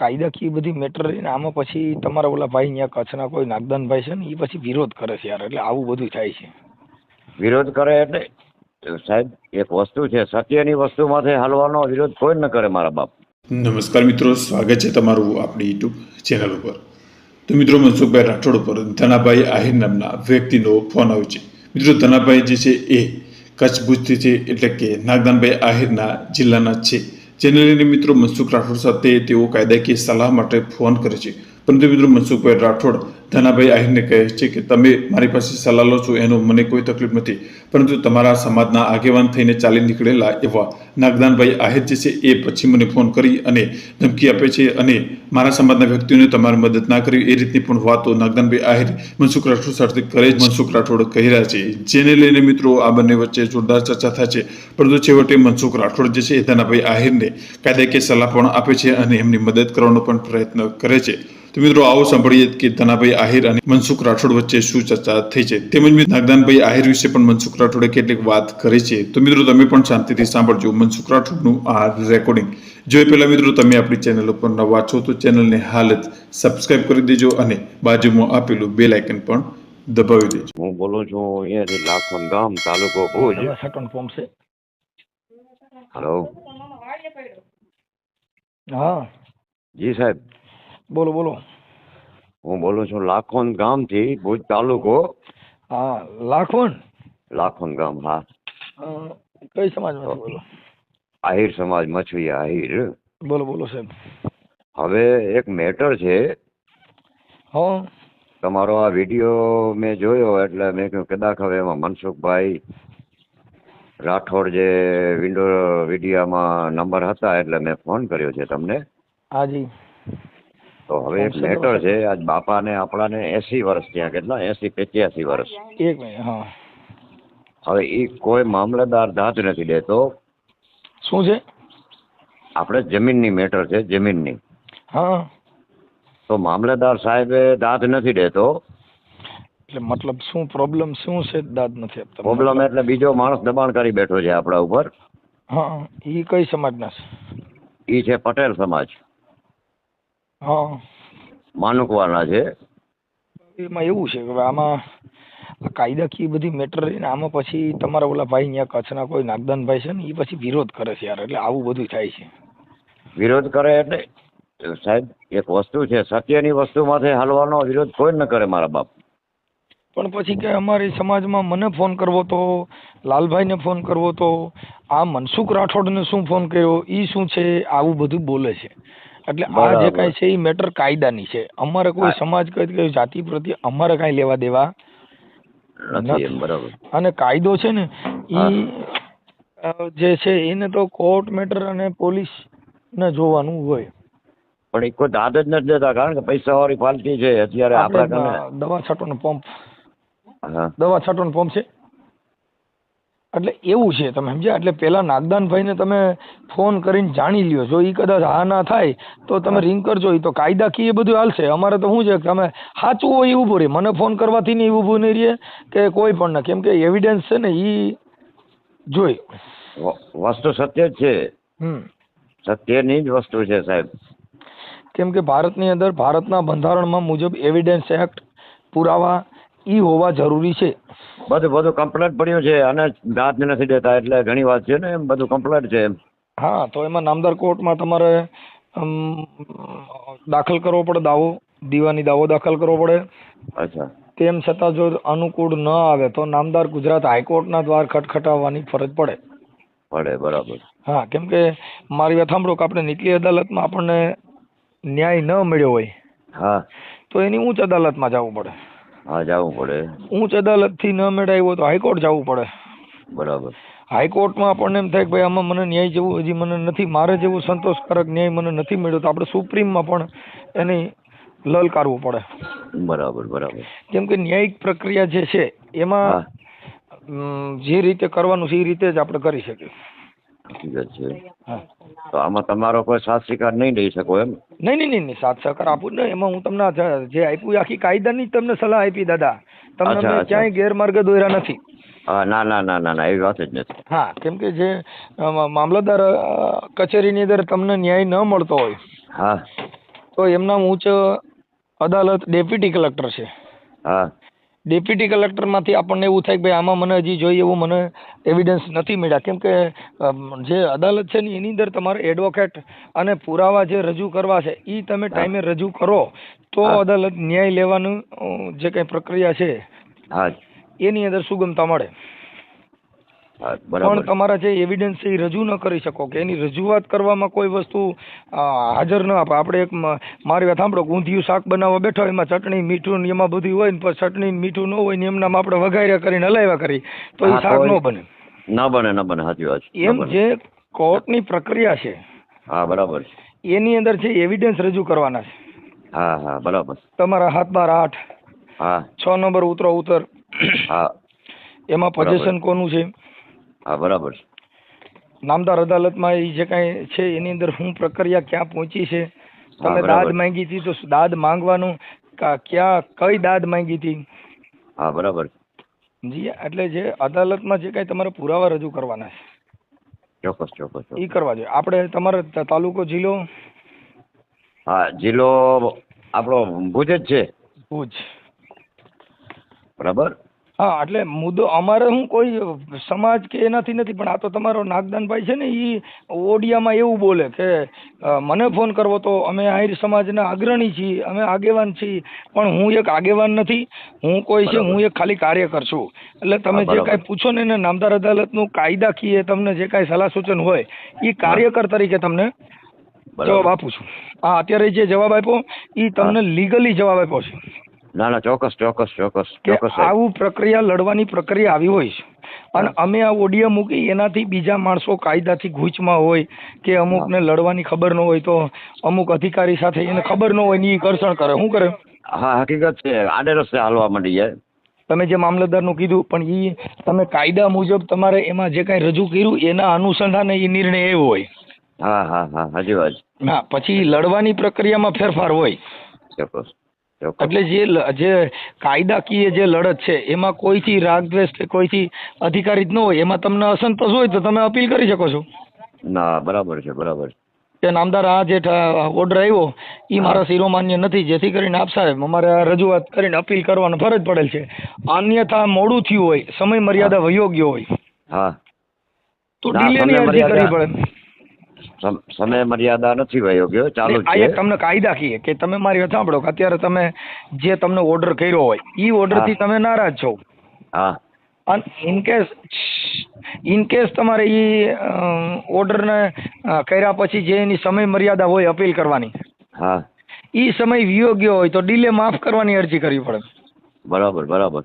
કાયદાકીય બધી મેટર રહીને આમાં પછી તમારા ઓલા ભાઈ અહીંયા કચ્છના કોઈ નાગદાનભાઈ છે ને એ પછી વિરોધ કરે છે યાર એટલે આવું બધું થાય છે. વિરોધ કરે એટલે સાહેબ એક વસ્તુ છે સત્યની વસ્તુમાંથી હાલવાનો વિરોધ કોઈ ન કરે મારા બાપ. નમસ્કાર મિત્રો સ્વાગત છે તમારું આપણી યુટ્યુબ ચેનલ ઉપર. તો મિત્રો મનસુખભાઈ રાઠોડ ઉપર ધનાભાઈ આહિર નામના વ્યક્તિનો ફોન આવ્યો છે. મિત્રો ધનાભાઈ જે છે એ કચ્છ ભુજથી છે એટલે કે નાગદાનભાઈ આહિરના જિલ્લાના છે. જેને લઈને મિત્રો મનસુખ રાઠોડ સાથે તેઓ કાયદાકીય સલાહ માટે ફોન કરે છે. પરંતુ મિત્રો મનસુખભાઈ રાઠોડ ધનાભાઈ આહિરને કહે છે કે તમે મારી પાસે સલાહ લો છો, એનો મને કોઈ તકલીફ નથી. પરંતુ તમારા સમાજના આગેવાન થઈને ચાલી નીકળેલા એવા નાગદાનભાઈ આહિર જે છે, એ પછી મને ફોન કરી અને ધમકી આપે છે અને મારા સમાજના વ્યક્તિઓને તમારે મદદ ના કરી એ રીતની પણ વાતો નાગદાનભાઈ આહિર મનસુખ રાઠોડ સાથે કરે જ મનસુખ રાઠોડ કહી રહ્યા છે. જેને લઈને મિત્રો આ બંને વચ્ચે જોરદાર ચર્ચા થાય છે. પરંતુ છેવટે મનસુખ રાઠોડ જે છે, એ ધનાભાઈ આહિરને કાયદાકીય સલાહ પણ આપે છે અને એમની મદદ કરવાનો પણ પ્રયત્ન કરે છે. તો મિત્રો આવો સાંભળીએ કે ધનાભાઈ આહિર અને મનસુખ રાઠોડ વચ્ચે શું ચર્ચા થઈ છે. તેમજ નાગદાનભાઈ આહિર વિશે પણ મનસુખ રાઠોડે કેટલીક વાત કરી છે. તો મિત્રો તમે પણ શાંતિથી સાંભળજો મનસુખ રાઠોડનું આ રેકોર્ડિંગ જો એ પહેલા મિત્રો તમે આપણી ચેનલ ઉપર નવા છો તો ચેનલને હાલ જ સબસ્ક્રાઇબ કરી દેજો અને બાજુમાં આપેલું બેલ આઇકન પણ દબાવી દેજો. હું બોલું છું અહીંયાથી લાખોન ગામ તાલુકો ભુજ. સટન ફોર્મ છે? હેલો હા. જી સાહેબ. બોલો બોલો. હું બોલું છું લાખોન ગામથી ભુજ તાલુકો. હા લાખોન? લાખોન ગામ હા. કઈ સમાજમાં બોલો? આહિર સમાજ મછવી આહિર. બોલો બોલો સાહેબ. હવે એક મેટર છે. હો. તમારો આ વીડિયો મેં જોયો એટલે મેં કહ્યું કદાચ હવે એમાં મનસુખભાઈ રાઠોડ જે વિન્ડો વિડીયામાં નંબર હતા એટલે મેં ફોન કર્યો છે તમને. હાજી તો હવે એક મેટર છે આજ બાપાને આપણાને એસી વર્ષ ત્યાં કેટલા? એસી પંચ્યાસી વર્ષ. એક મિનિટ હા. હવે એ કોઈ મામલેદાર દાંત નથી દેતો. શું છે? આપણે જમીનની મેટર છે જમીનની. હા. તો મામલેદાર સાહેબે દાંત નથી દેતો? એટલે મતલબ શું પ્રોબ્લેમ શું છે દાદ નથી આપતા? પ્રોબ્લેમ એટલે બીજો માણસ દબાણ કરી બેઠો છે આપણા ઉપર. હા એ કઈ સમાજના છે? એ છે પટેલ સમાજ. હા. માનુકવાના છે. એમાં એવું છે કે હવે આમાં આ કાયદાકીય બધી મેટર રહીને આમાં પછી તમારા ઓલા ભાઈ અહીંયા કચ્છના કોઈ નાગદાનભાઈ છે ને એ પછી વિરોધ કરે છે યાર એટલે આવું બધું થાય છે. વિરોધ કરે એટલે સાહેબ એક વસ્તુ છે સત્યની વસ્તુમાંથી હાલવાનો વિરોધ કોઈ ન કરે મારા બાપ. પણ પછી કે અમારી સમાજમાં મને ફોન કરવો તો લાલભાઈને ફોન કરવો તો આ મનસુખ રાઠોડને શું ફોન કર્યો એ શું છે આવું બધું બોલે છે. એટલે આ જે. કાંઈ છે એ મેટર કાયદાની છે. અમારે કોઈ સમાજ કઈ જાતિ પ્રત્યે અમારે કાંઈ લેવા દેવા અને કાયદો છે ને. એ જે છે એને તો કોર્ટ મેટર અને પોલીસ ને જોવાનું હોય. પણ એક કોઈ દાદ જ નથી દેતા કારણ કે પૈસા વાળી પાલટી છે. અત્યારે આપણા દવા છાંટવાનો પંપ. દવા છાંટવાનો પંપ છે. એટલે એવું છે તમે સમજ્યા? એટલે પેલા નાગદાનભાઈને તમે ફોન કરીને જાણી લ્યો. જો એ કદાચ હા ના થાય તો તમે રિંગ કરજો. એ તો કાયદાકીય બધું હાલશે. અમારે તો શું છે કે તમે સાચું હોય એ ઊભું રહે મને ફોન કરવાથી નહીં ઊભું નહીં રહે કે કોઈ પણ ના. કેમ કે એવિડન્સ છે ને એ જોઈ. વસ્તુ સત્ય જ છે. હમ. સત્યની જ વસ્તુ છે સાહેબ. કેમ કે ભારતની અંદર ભારતના બંધારણમાં મુજબ એવિડન્સ એક્ટ પુરાવા ઈ હોવા જરૂરી છે. બધું બધું કમ્પ્લેટ પડ્યું છે અને દાંત નથી દેતા એટલે ઘણી વાત છે ને એમ બધું કમ્પ્લેટ છે એમ. હા તો એમાં નામદાર કોર્ટમાં તમારે દાખલ કરવો પડે દાવો દીવાની દાવો દાખલ કરવો પડે. અચ્છા. તેમ છતાં જો અનુકૂળ ન આવે તો નામદાર ગુજરાત હાઈકોર્ટના દ્વાર ખટખટાવવાની ફરજ પડે. પડે બરાબર. હા કેમ કે મારી વાત સાંભળો કે આપણે નીચલી અદાલતમાં આપણને ન્યાય ન મળ્યો હોય હા. તો એની ઉચ્ચ અદાલતમાં જવું પડે. હા જવું પડે. ઉચ્ચ અદાલતથી ન મેળાય હોય તો હાઈકોર્ટ જવું પડે. બરાબર. હાઈકોર્ટમાં આપણને એમ થાય કે ભાઈ આમાં મને ન્યાય જેવું હજી મને નથી મારે જેવું સંતોષકારક ન્યાય મને નથી મળ્યો તો આપણે સુપ્રીમમાં પણ એની લલકારવું પડે. બરાબર બરાબર. કેમ કે ન્યાયિક પ્રક્રિયા જે છે એમાં જે રીતે કરવાનું છે એ રીતે જ આપણે કરી શકીએ. છે. તો આમાં તમારો કોઈ સાથ સ્વીકાર નહીં લઈ શકો એમ? નહીં નહીં નહીં સાથ સહકાર આપું જ ને એમાં હું તમને જે- આપ્યું એ આખી કાયદાની તમને સલાહ આપી દાદા. તમને મેં ક્યાંય ગેરમાર્ગે દોર્યા નથી. હા ના ના ના ના ના એવી વાત જ નથી. હા કેમ કે જે મામલતદાર કચેરીની અંદર તમને ન્યાય ન મળતો હોય હા. તો એમના ઉચ્ચ અદાલત ડેપ્યુટી કલેક્ટર છે. હા. ડેપ્યુટી કલેક્ટરમાંથી આપણને એવું થાય કે ભાઈ આમાં મને હજી જોઈએ એવું મને એવિડન્સ નથી મળ્યા. કેમ કે જે અદાલત છે ને એની અંદર તમારે એડવોકેટ અને પુરાવા જે રજૂ કરવા છે એ તમે ટાઈમે રજૂ કરો તો અદાલત ન્યાય લેવાનું જે કંઈ પ્રક્રિયા છે એની અંદર સુગમતા મળે. પણ તમારા જે એવિડન્સ એ રજૂ ન કરી શકો કે એની રજૂઆત કરવામાં કોઈ વસ્તુ હાજર ન આપે. આપણે એક મારી વાત સાંભળો ઊંધિયું શાક બનાવવા બેઠો એમાં ચટણી મીઠું ને એમાં બધું હોય ને ચટણી મીઠું ન હોય ને એમના આપણે વઘાર્યા કરીને હલાવ્યા કરી તો એ શાક ન બને. ન બને ન બને સાચી વાત એમ જે કોર્ટની પ્રક્રિયા છે હા બરાબર છે. એની અંદર છે એવિડન્સ રજૂ કરવાના છે. હા હા બરાબર તમારા હાથ બાર આઠ હા. છ નંબર ઉતરો ઉતર. હા. એમાં. પોઝેશન કોનું છે? હા બરાબર છે. નામદાર અદાલતમાં એ જે કાંઈ છે એની અંદર શું પ્રક્રિયા ક્યાં પહોંચી છે? તમે દાદ માંગી હતી તો દાદ માંગવાનું? ક્યાં કઈ દાદ માંગી હતી? હા બરાબર. જી એટલે જે અદાલતમાં જે કાંઈ તમારે પુરાવા રજૂ કરવાના છે. ચોક્કસ ચોક્કસ ચોક્કસ. એ કરવા જોઈએ. આપણે તમારે તાલુકો જિલ્લો? હા જિલ્લો આપણો ભુજ જ છે. ભુજ. બરાબર? હા એટલે મુદ્દો અમારે હું કોઈ સમાજ કે એનાથી નથી પણ આ તો તમારો નાગદાનભાઈ છે ને એ ઓડિયામાં એવું બોલે કે મને ફોન કરવો તો અમે આહિર સમાજના અગ્રણી છીએ અમે આગેવાન છીએ પણ હું એક આગેવાન નથી હું કોઈ છે હું એક ખાલી કાર્યકર છું. એટલે તમે જે કાંઈ પૂછો ને એને નામદાર અદાલતનું કાયદાકીય તમને જે કાંઈ સલાહ સૂચન હોય એ કાર્યકર તરીકે તમને જવાબ આપું છું. હા અત્યારે જે જવાબ આપ્યો એ તમને લીગલી જવાબ આપ્યો છે. ના ના ચોક્કસ ચોક્કસ ચોક્કસ ચોક્કસ આવું પ્રક્રિયા લડવાની પ્રક્રિયા આવી હોય છે. અને અમે આ ઓડિયા મૂકી એનાથી બીજા માણસો કાયદાથી ગૂંચમાં હોય કે અમુકને લડવાની ખબર ન હોય તો અમુક અધિકારી સાથે એને ખબર ન હોય ને એ ઘર્ષણ કરે. શું કરે? હા હકીકત છે. આડે રસ્તે હાલવા માંડી જાય. તમે જે મામલતદારનું કીધું પણ એ તમે કાયદા મુજબ તમારે એમાં જે કાંઈ રજૂ કર્યું એના અનુસંધાને એ નિર્ણય એવો હોય. હા હા હા હજી વાત. હા પછી લડવાની પ્રક્રિયામાં ફેરફાર હોય. ચોક્કસ. એટલે જે જે કાયદાકીય જે લડત છે એમાં કોઈથી રાગદ્વેષ કે કોઈથી અધિકારી જ ન હોય એમાં તમને અસંતોષ હોય તો તમે અપીલ કરી શકો છો. ના બરાબર છે બરાબર. કે નામદાર આ જે ઓર્ડર આવ્યો એ મારા શિરોમાન્ય નથી જેથી કરીને આપ સાહેબ અમારે આ રજૂઆત કરીને અપીલ કરવાનો ફરજ પડેલ છે. અન્યથા મોડું થયું હોય સમય મર્યાદા વયો ગયો હોય હા. તો ડિલેની અરજી કરવી પડે. સમય મર્યાદા નથી વયો ગયો ચાલુ આ તમને કાયદા છે કાયદાકીય કે તમે મારી વાત સાંભળો કે અત્યારે તમે જે તમને ઓર્ડર કર્યો હોય એ ઓર્ડરથી થી તમે નારાજ છો. હા. અને ઇન કેસ ઇન કેસ તમારે એ ઓર્ડરને કર્યા પછી જે એની સમય મર્યાદા હોય અપીલ કરવાની. હા. એ સમય વિયોગ્ય હોય તો ડીલે માફ કરવાની અરજી કરવી પડે. બરાબર બરાબર.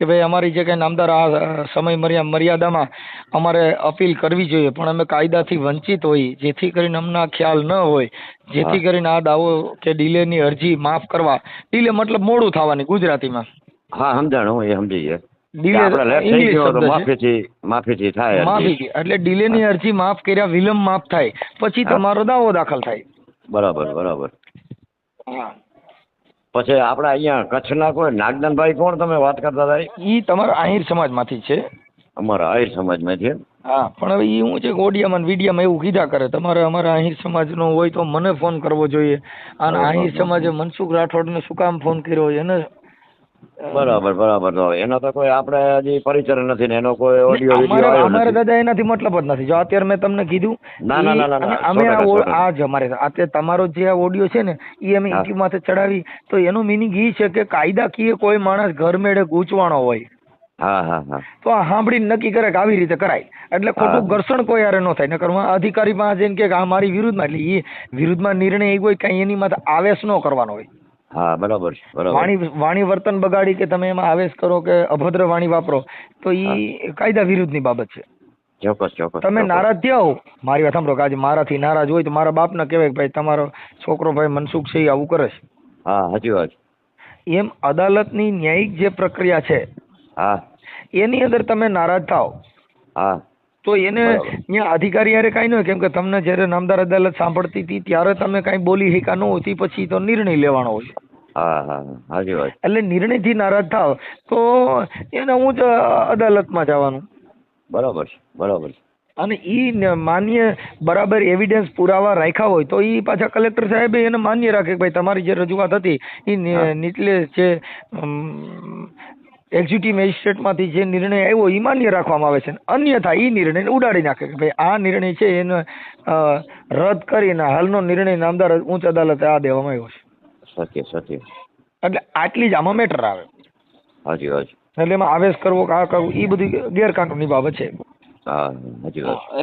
કે ભાઈ અમારી જે કંઈ નામદાર આ સમય મર્યા મર્યાદામાં અમારે અપીલ કરવી જોઈએ. પણ અમે કાયદાથી વંચિત હોઈએ જેથી કરીને અમને આ ખ્યાલ ન હોય જેથી કરીને આ દાવો કે ડીલેની અરજી માફ કરવા. ડીલે મતલબ મોડું થવાની ગુજરાતીમાં. હા સમજાણ હું એ સમજી ગયા. માફી. એટલે ડીલેની અરજી માફ કર્યા વિલંબ માફ થાય. પછી તમારો દાવો દાખલ થાય. બરાબર બરાબર. હા. પછી આપણા અહીંયા કચ્છના કોઈ નાગદાનભાઈ કોણ તમે વાત કરતા હતા ઈ તમારા આહિર સમાજમાંથી છે. અમારા આહિર સમાજમાંથી હા પણ હવે ઈ હું છે ઓડિયામાં વિડિયામાં એવું કીધા કરે. તમારે અમારા આહિર સમાજનો હોય તો મને ફોન કરવો જોઈએ. અને આહિર. સમાજે મનસુખ રાઠોડને શું કામ ફોન કર્યો એને બરાબર બરાબર. તો એનો તો કોઈ આપણે હજી પરિચય નથી ને એનો કોઈ ઓડિયો વિડિયો આવ્યો અમારે દાદા એનાથી મતલબ જ નથી. જો અત્યારે મેં તમને કીધું ના, ના, ના, ના, અમે આ જ અમારે અત્યારે તમારો જે આ ઓડિયો છે ને એ અમે. યુટ્યુબ માથે ચડાવી તો એનું મિનિંગ એ છે કે કાયદાકીય કોઈ માણસ ઘર મેળે ગૂંચવાણો હોય. હા હા હા. તો આ સાંભળીને નક્કી કરે કે આવી રીતે કરાય. એટલે ખોટું ઘર્ષણ કોઈ હારે ન થાય. નકર અધિકારી પાસે જઈને કે આ મારી વિરુદ્ધમાં એટલે એ વિરુદ્ધમાં નિર્ણય એ હોય કઈ એની માથે આવેશ ન કરવાનો હોય. હા બરાબર છે બરાબર. વાણી વાણી વર્તન બગાડી કે તમે એમાં આવેશ કરો કે અભદ્ર વાણી વાપરો તો એ કાયદા વિરુદ્ધની બાબત છે. ચોક્કસ ચોક્કસ તમે નારાજ થયા હો. મારી વાત સાંભળો કે આજે મારાથી નારાજ હોય તો મારા બાપને કહેવાય કે ભાઈ તમારો છોકરો ભાઈ મનસુખ છે એ આવું કરે છે. હા સાચી વાત. એમ અદાલતની ન્યાયિક જે પ્રક્રિયા છે હા. એની અંદર તમે નારાજ થાવ હા. તો એને ત્યાં અધિકારી યારે કાંઈ ન હોય કેમ કે તમને જ્યારે નામદાર અદાલત સાંભળતી હતી ત્યારે તમે કાંઈ બોલી શકા ન હોતી પછી તો નિર્ણય લેવાનો હોય. હા હા સાચી વાત. એટલે નિર્ણયથી નારાજ થાવ તો એને હું જ અદાલતમાં જવાનું. બરાબર છે બરાબર છે. અને ઈ માન્ય બરાબર એવિડન્સ પુરાવા રાખ્યા હોય તો ઈ પાછા કલેક્ટર સાહેબે એને માન્ય રાખે કે ભાઈ તમારી જે રજૂઆત હતી એ. નીચલે જે એક્ઝિક્યુટિવ મેજિસ્ટ્રેટમાંથી જે નિર્ણય આવ્યો એ માન્ય રાખવામાં આવે છે. અન્યથા એ નિર્ણયને ઉડાડી નાખે કે ભાઈ આ નિર્ણય છે એને રદ કરીને હાલનો નિર્ણય નામદાર ઉચ્ચ અદાલતે આ દેવામાં આવ્યો છે. સત્ય સત્ય. એટલે આટલી જ આમાં મેટર આવે. હાજી હાજી એટલે એમાં આવેશ કરવો કે આ કરવું એ બધી ગેરકાનૂની બાબત છે.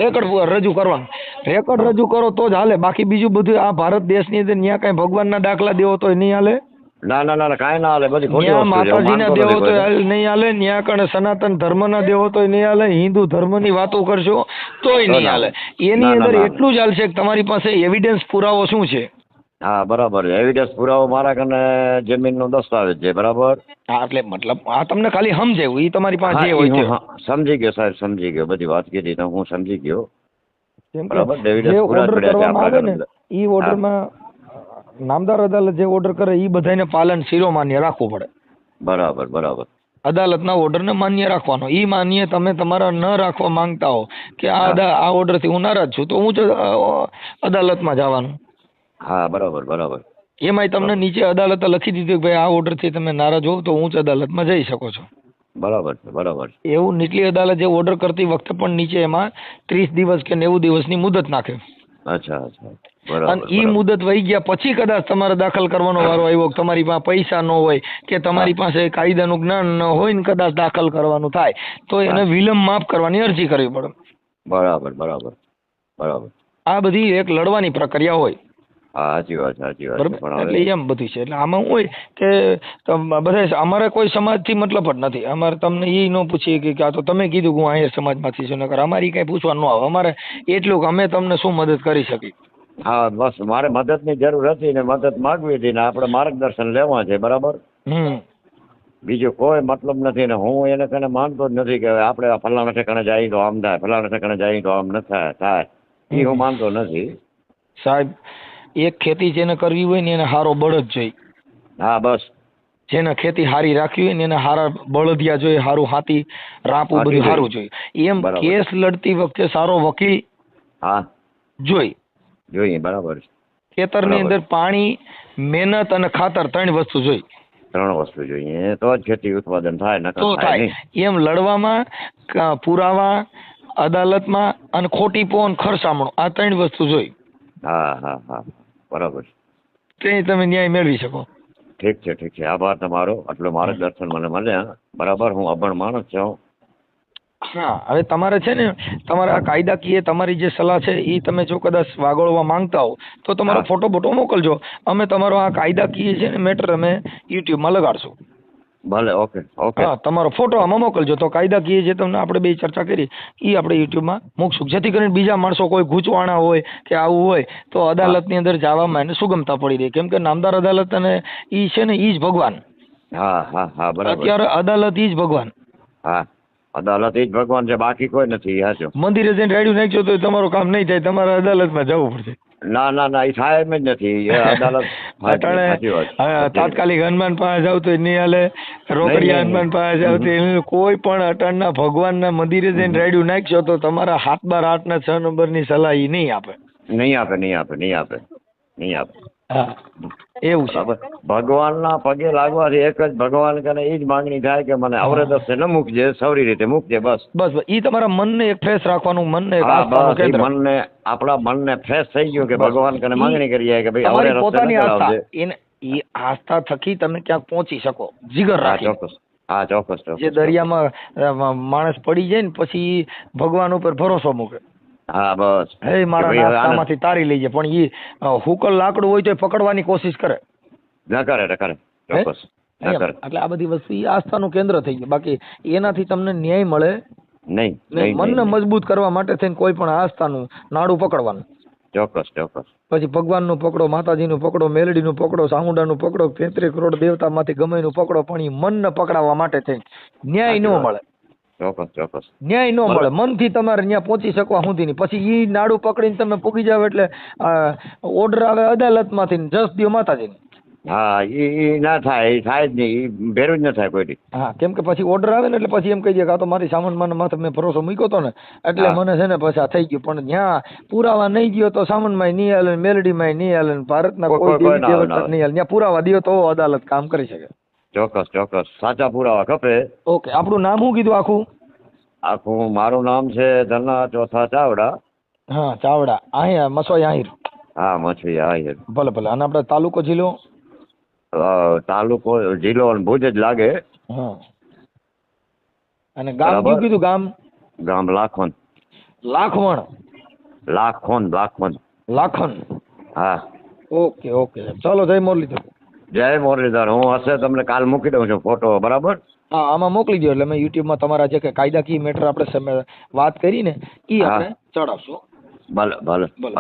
રેકોર્ડ રજૂ કરવાનું. રેકોર્ડ રજૂ કરો તો જ હાલે. બાકી બીજું બધું આ ભારત દેશની અંદર ન્યા કઈ ભગવાનના દાખલા દેવો તોય નહીં હાલે. ના ના ના કાંઈ ના હાલે. બધી ખોટી માતાજીના દેવો તો તોય નહીં હાલે. ન્યા કણે સનાતન ધર્મના દેવો તો નહીં હાલે. હિન્દુ ધર્મની વાતો કરશો તોય નહીં હાલે. એની અંદર એટલું જ હાલશે કે તમારી પાસે એવિડન્સ પુરાવો શું છે? હા બરાબર. છે એવિડન્સ પુરાવો મારા કને જમીનનો દસ્તાવેજ છે બરાબર? હા એટલે મતલબ આ તમને ખાલી સમજાવ્યું એ તમારી પાસે જે હોય છે. સમજી ગયો સાહેબ સમજી ગયો. બધી વાત કીધી તો હું સમજી ગયો. બરાબર, એવિડન્સ જે પૂરા જ ઓર્ડર પડ્યા છે એ ઓર્ડરમાં નામદાર અદાલત જે ઓર્ડર કરે એ બધાને પાલન શિરોમાન્ય રાખવું પડે. બરાબર બરાબર. અદાલતના ઓર્ડરને માન્ય રાખવાનો. એ માન્ય તમે તમારા ન રાખવા માંગતા હો કે આ આ ઓર્ડરથી હું નારાજ છું તો હું અદાલતમાં જવાનું. હા બરાબર બરાબર. એમાંય તમને નીચે અદાલતે લખી દીધું કે ભાઈ આ ઓર્ડરથી તમે નારાજ હોવ તો ઉચ્ચ અદાલતમાં જઈ શકો છો. બરાબર છે બરાબર એવું નીચલી અદાલત જે ઓર્ડર કરતી વખતે પણ નીચે એમાં ત્રીસ દિવસ કે નેવું દિવસની મુદત નાખે. અચ્છા અચ્છા. બરાબર અને ઈ મુદત વહી ગયા પછી કદાચ તમારે દાખલ કરવાનો વારો આવ્યો કે તમારી પાસે પૈસા ન હોય કે તમારી પાસે કાયદાનું જ્ઞાન ન હોય ને કદાચ દાખલ કરવાનું થાય તો એને વિલંબ માફ કરવાની અરજી કરવી પડે. બરાબર બરાબર બરાબર. આ બધી એક લડવાની પ્રક્રિયા હોય. સાચી વાત સાચી વાત એટલે એમ બધું છે. એટલે આમાં હોય કે બધા અમારે કોઈ સમાજથી મતલબ જ નથી. અમારે તમને એ ન પૂછીએ કે આ તો તમે કીધું કે હું આહિર સમાજમાંથી છું નકર અમારી કઈ પૂછવા ન આવે. અમારે એટલું કે અમે તમને શું મદદ કરી શકીએ? હા બસ. મારે મદદની જરૂર હતી ને મદદ માગવી હતી ને આપણે માર્ગદર્શન લેવા છે બરાબર? હમ. બીજો કોઈ મતલબ નથી ને હું એને કને માનતો જ નથી કે આપણે ફલાણા ઠેકાણે જાય તો આમ થાય ફલાણા ઠેકાણે જાય તો આમ ન થાય થાય. એ હું માનતો નથી. સાહેબ એક ખેતી જેને કરવી હોય ને એને હારો બળદ જોઈએ. હા બસ. જેને ખેતી હારી રાખવી હોય ને એને હારા બળદિયા જોઈએ હારું હાથી રાપું બધું હારું જોઈએ. એમ કેસ લડતી વખતે સારો વકીલ હા. જોઈ જોઈએ બરાબર ખેતરની અંદર પાણી મહેનત અને ખાતર ત્રણ વસ્તુ જોઈ ત્રણ વસ્તુ જોઈએ. તો જ ખેતી ઉત્પાદન થાય નકર તો થાય થાય. એમ લડવામાં પુરાવા અદાલતમાં અને ખોટી પોન ખરસામણો આ ત્રણ વસ્તુ જોઈ હા હા હા. બરાબર. તે તમે ન્યાય મેળવી શકો. ઠીક છે ઠીક છે. આભાર તમારો. આટલું માર્ગદર્શન મને મળ્યા. બરાબર હું અભણ માણસ છું. હા હવે તમારે છે ને તમારા કાયદાકીય તમારી જે સલાહ છે એ તમે જો કદાચ વાગોળવા માંગતા હો તો તમારો ફોટો બોટો મોકલજો. અમે તમારો આ કાયદાકીય છે ને મેટર અમે યુટ્યુબમાં લગાડશું. ભલે ઓકે ઓકે. હા તમારો ફોટો આમાં મોકલજો. તો કાયદાકીય જે તમને આપણે બે ચર્ચા કરી એ આપણે યુટ્યુબમાં મૂકશું. જેથી કરીને બીજા માણસો કોઈ ગૂંચવાણા હોય કે આવું હોય તો અદાલતની અંદર જવામાં એને સુગમતા પડી રહી. કેમ કે નામદાર અદાલત અને ઈ છે ને ઈ જ ભગવાન. હા હા હા બરાબર. અત્યારે અદાલત ઈ જ ભગવાન. હા અદાલત એ જ ભગવાન છે બાકી કોઈ નથી હાચું. મંદિરે જઈને રેડ્યું નાખજો તો તમારું કામ નહીં થાય તમારે અદાલતમાં જવું પડશે. ના ના ના એ થાય એમ જ નથી. અદાલત તાત્કાલિક હનુમાન પાસે જાવ તો નહીં હાલે. રોકડિયા હનુમાન પાસે જાવ તો એનું કોઈ પણ અટાણના ભગવાનના મંદિરે જઈને રાડ્યું નાખશો તો તમારા હાથ બાર આઠના છ નંબરની સલાહ એ નહીં આપે. નહીં આપે નહીં આપે નહીં આપે નહીં આપે. હા. એવું છે. ભગવાનના પગે લાગવાથી એક જ ભગવાન કને એ જ માંગણી થાય કે મને અવરે દસ્તે ન મૂકજે સવરી રીતે મૂકજે બસ. બસ ઈ તમારા મનને એક ફ્રેશ રાખવાનું મનને એક એ મનને આપણા મનને ફ્રેશ થઈ ગયું કે ભગવાન કને માંગણી માંગણી કરીએ કે ભાઈ અવરે પોતાની આસ્થા. એને ઈ આસ્થા થકી તમે ક્યાંક પહોંચી શકો. જીગર રાખી ચોક્કસ. હા ચોક્કસ ચોક્કસ જે દરિયામાં માણસ પડી જાય ને પછી ભગવાન ઉપર ભરોસો મૂકે. હા બસ. એ મારા નાસ્તામાંથી તારી લઈ જાય પણ ઈ હુકલ લાકડું હોય તો પકડવાની કોશિશ કરે. ના કરે ના કરે. ચોક્કસ. ન એટલે આ બધી વસ્તુ ઈ આસ્થાનું કેન્દ્ર થઈ ગયું બાકી એનાથી તમને ન્યાય મળે નહીં મનને મજબૂત કરવા માટે થઈને કોઈ પણ આસ્થાનું નાડું પકડવાનું. ચોક્કસ ચોક્કસ. પછી ભગવાનનું પકડો માતાજીનું પકડો મેલડીનું પકડો સામુંડાનું પકડો તેત્રી કરોડ દેવતામાંથી ગમેનું પકડો પણ ઈ મનને પકડાવવા માટે થઈને ન્યાય ન મળે. ચોક્કસ ચોક્કસ. ન્યાય ન મળે. મનથી તમારે ત્યાં પહોંચી શકવા સુધી નહીં પછી એ નાડું પકડીને તમે પૂગી જાવ એટલે ઓર્ડર આવે અદાલતમાંથી જસ દ્યો માતાજીને. હા એ ના થાય એ થાય જ નહીં. ભેરું જ ન થાય કોઈ હા કેમ કે પછી ઓર્ડર આવે ને એટલે પછી એમ કહી દે કે આ તો મારી સામાન માન માથે મેં ભરોસો મૂક્યો હતો ને. એટલે મને છે ને પછી આ થઈ ગયું. પણ ત્યાં પુરાવા નહીં ગયો તો સામાનમાં નહીં હાલે મેલડીમાં નહીં હાલે ભારતના કોઈ- દેવી દેવતા નહીં હાલે. ત્યાં પુરાવા દ્યો તો અદાલત કામ કરી શકે. ચોક્કસ ચોક્કસ. સાચા પુરાવા ખપે ઓકે આપણું નામ શું કીધું આખું? આખું મારું નામ છે ધરના ચોથા ચાવડા. હા ચાવડા. અહીંયા મસોઈ આહિર. હા મસવાઈ આહિર. ભલે ભલે. અને આપણે તાલુકો જિલ્લો? તાલુકો જિલ્લો ભુજ જ લાગે. હા. અને ગામ. કયું કીધું ગામ? ગામ લાખોન. લાખવણ. લાખોન લાખોન. લાખન. હા. Okay okay. ચાલો જય મુરલીધર જય મુરલીધર હું હશે તમને કાલ મૂકી દઉં છું ફોટો બરાબર? હા આમાં મોકલી દો એટલે મેં યુટ્યુબમાં તમારા જે કે કાયદાકીય મેટર આપણે વાત કરી ને એ આપણે ચડાવશું. ભલે ભલે. ભલે.